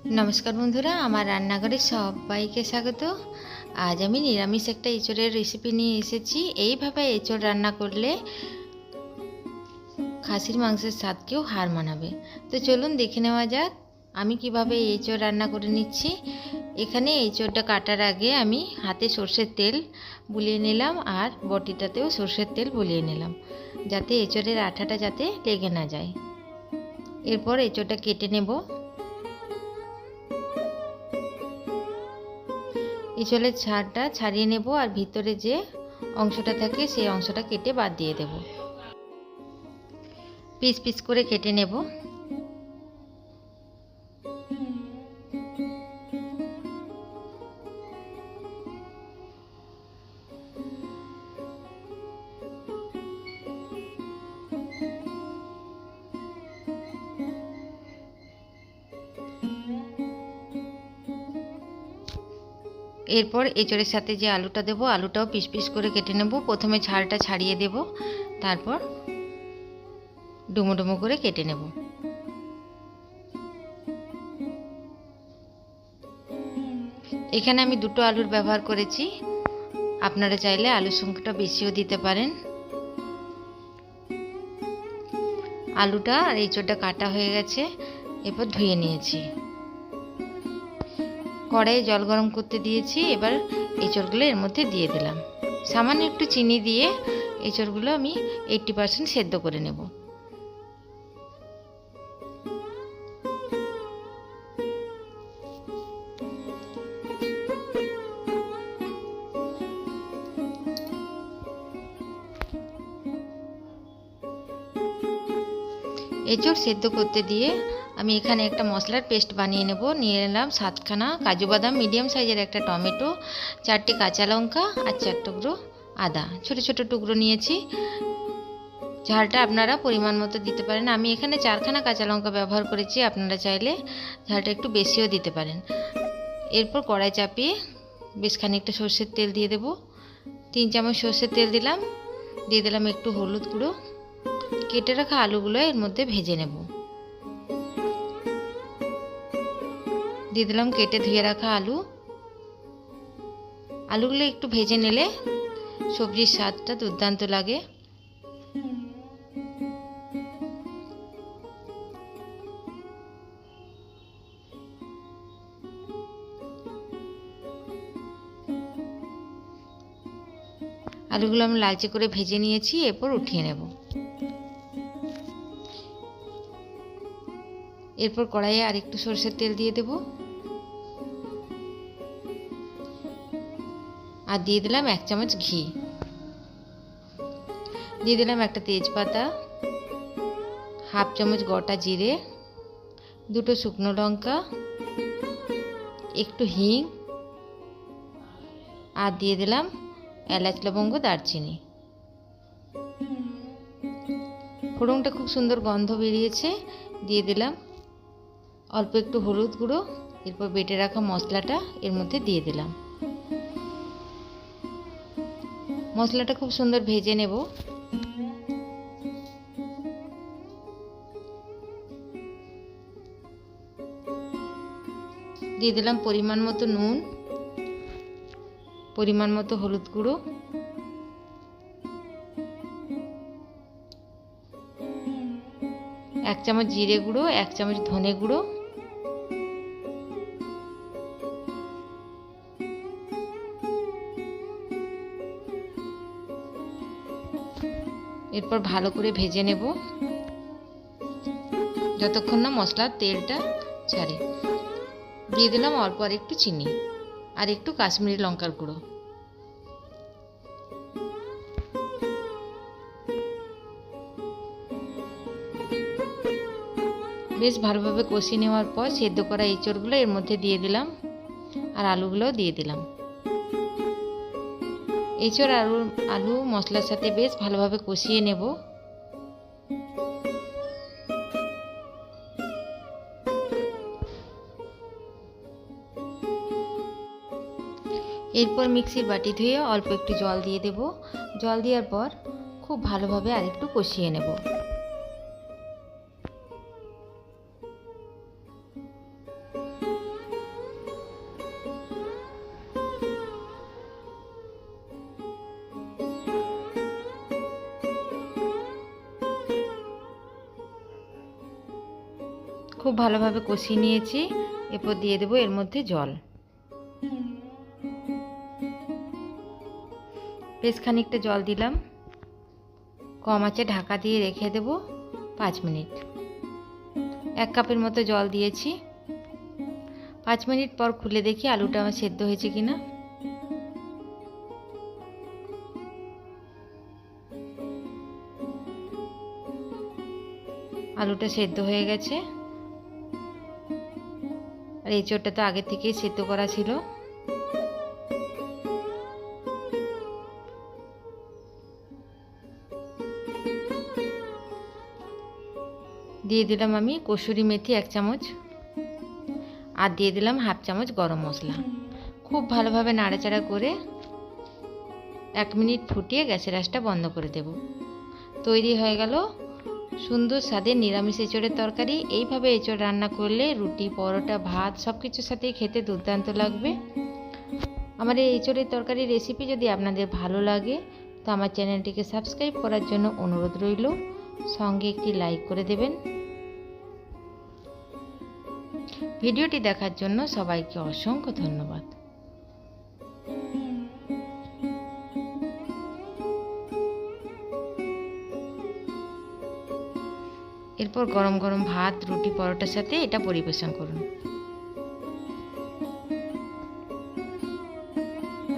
নমস্কার বন্ধুরা, আমার রান্নাঘরে সবাইকে স্বাগত। আজ আমি নিরামিষ একটা এঁচড়ের রেসিপি নিয়ে এসেছি। এইভাবে এঁচড় রান্না করলে খাসির মাংসের স্বাদকেও হার মানাবে। তো চলুন দেখে নেওয়া যাক, আমি কীভাবে এঁচড় রান্না করে নিচ্ছি। এখানে এঁচড়টা কাটার আগে আমি হাতে সর্ষের তেল বুলিয়ে নিলাম আর বটিটাতেও সর্ষের তেল বুলিয়ে নিলাম, যাতে এঁচড়ের আঠাটা যাতে লেগে না যায়। এরপর এঁচড়টা কেটে নেব। ইঁচলের ছাড়টা ছাড়িয়ে নেব আর ভিতরে যে অংশটা থাকে সেই অংশটা কেটে বাদ দিয়ে দেব। পিস পিস করে কেটে নেব। এরপর এঁচড়ের সাথে যে আলুটা দেবো, আলুটাও পিস পিস করে কেটে নেব। প্রথমে ছালটা ছাড়িয়ে দেব, তারপর ডুমো ডুমো করে কেটে নেব। এখানে আমি দুটো আলুর ব্যবহার করেছি। আপনারা চাইলে আলুর সংখ্যাটা বেশিও দিতে পারেন। আলুটা আর এঁচড়টা কাটা হয়ে গেছে, এরপর ধুয়ে নিয়েছি। কড়াইয়ে জল গরম করতে দিয়েছি, এবার এঁচড়গুলো এর মধ্যে দিয়ে দিলাম। সামান্য একটু চিনি দিয়ে এঁচড়গুলো আমি এইটটি পার্সেন্ট সেদ্ধ করে নেব। এঁচড় সেদ্ধ করতে দিয়ে আমি এখানে একটা মশলার পেস্ট বানিয়ে নেব। নিয়ে নিলাম সাতখানা কাজু বাদাম, মিডিয়াম সাইজের একটা টমেটো, চারটে কাঁচা লঙ্কা আর চার টুকরো আদা। ছোট ছোট টুকরো নিয়েছি। ঝালটা আপনারা পরিমাণ মতো দিতে পারেন। আমি এখানে চারখানা কাঁচা লঙ্কা ব্যবহার করেছি। আপনারা চাইলে ঝালটা একটু বেশিও দিতে পারেন। এরপর কড়াই চাপিয়ে বেশ খানিকটা সর্ষের তেল দিয়ে দেব। তিন চামচ সর্ষের তেল দিলাম। দিয়ে দিলাম একটু হলুদ গুঁড়ো। কেটে রাখা আলুগুলো এর মধ্যে ভেজে নেব। দিয়ে দিলাম, কেটে ধুয়ে রাখা আলু। আলুগুলো একটু ভেজে নিলে সবজির স্বাদটা দুর্দান্ত লাগে। আলুগুলো আমি লালচে করে ভেজে নিয়েছি, এরপর উঠিয়ে নেব। এরপর কড়াইয়ে আর একটু সরষের তেল দিয়ে দেব। আর দিয়ে দিলাম এক চামচ ঘি। দিয়ে দিলাম একটা তেজপাতা, হাফ চামচ গোটা জিরে, দুটো শুকনো লঙ্কা, একটু হিং, আর দিয়ে দিলাম এলাচ, লবঙ্গ, দারচিনি। ফোড়নটা খুব সুন্দর গন্ধ বেরিয়েছে। দিয়ে দিলাম অল্প একটু হলুদ গুঁড়ো, এরপর বেটে রাখা মশলাটা এর মধ্যে দিয়ে দিলাম। মশলাটা খুব সুন্দর ভেজে নেব। দিয়ে দিলাম পরিমাণ মতো নুন, পরিমাণ মতো হলুদ গুঁড়ো। এক চামচ জিরে গুঁড়ো, এক চামচ ধনে গুঁড়ো। এরপর ভালো করে ভেজে নেব। যতক্ষণ না মশলার তেলটা ছাড়ে। দিয়ে দিলাম অল্প আর একটু চিনি আর একটু কাশ্মীরি লঙ্কার গুঁড়ো। বেশ ভালোভাবে কষিয়ে নেওয়ার পর সেদ্ধ করা এই এঁচড়গুলো এর মধ্যে দিয়ে দিলাম আর আলুগুলোও দিয়ে দিলাম। এঁচড় আলু আলু মশলার সাথে বেশ ভালোভাবে কষিয়ে নেব। এরপর মিক্সির বাটি ধুয়ে অল্প একটু জল দিয়ে দেব। জল দেওয়ার পর খুব ভালোভাবে আরেকটু কষিয়ে নেব। খুব ভালোভাবে কষিয়ে নিয়েছি। এরপর দিয়ে দেবো এর মধ্যে জল। বেশ খানিকটা জল দিলাম। কম আছে ঢাকা দিয়ে রেখে দেব পাঁচ মিনিট। এক কাপের মতো জল দিয়েছি। পাঁচ মিনিট পর খুলে দেখি আলুটা আমার সেদ্ধ হয়েছে কিনা। আলুটা সেদ্ধ হয়ে গেছে। আর এই চোরটা তো আগে থেকেই সেদ্ধ করা ছিল। দিয়ে দিলাম আমি কসুরি মেথি এক চামচ আর দিয়ে দিলাম হাফ চামচ গরম মশলা। খুব ভালোভাবে নাড়াচাড়া করে এক মিনিট ফুটিয়ে গ্যাসের আঁচটা বন্ধ করে দেব। তৈরি হয়ে গেল সুন্দর স্বাদের নিরামিষ এঁচড়ের তরকারি, এইভাবে এঁচড় রান্না করলে রুটি, পরোটা, ভাত সব কিছুর সাথেই খেতে দুর্দান্ত লাগবে। আমার এই এঁচড়ের তরকারি রেসিপি যদি আপনাদের ভালো লাগে, তো আমার চ্যানেলটিকে সাবস্ক্রাইব করার জন্য অনুরোধ রইল। সঙ্গে একটি লাইক করে দেবেন। ভিডিওটি দেখার জন্য সবাইকে অসংখ্য ধন্যবাদ। এরপর গরম গরম ভাত রুটি পরোটার সাথে এটা পরিবেশন করুন।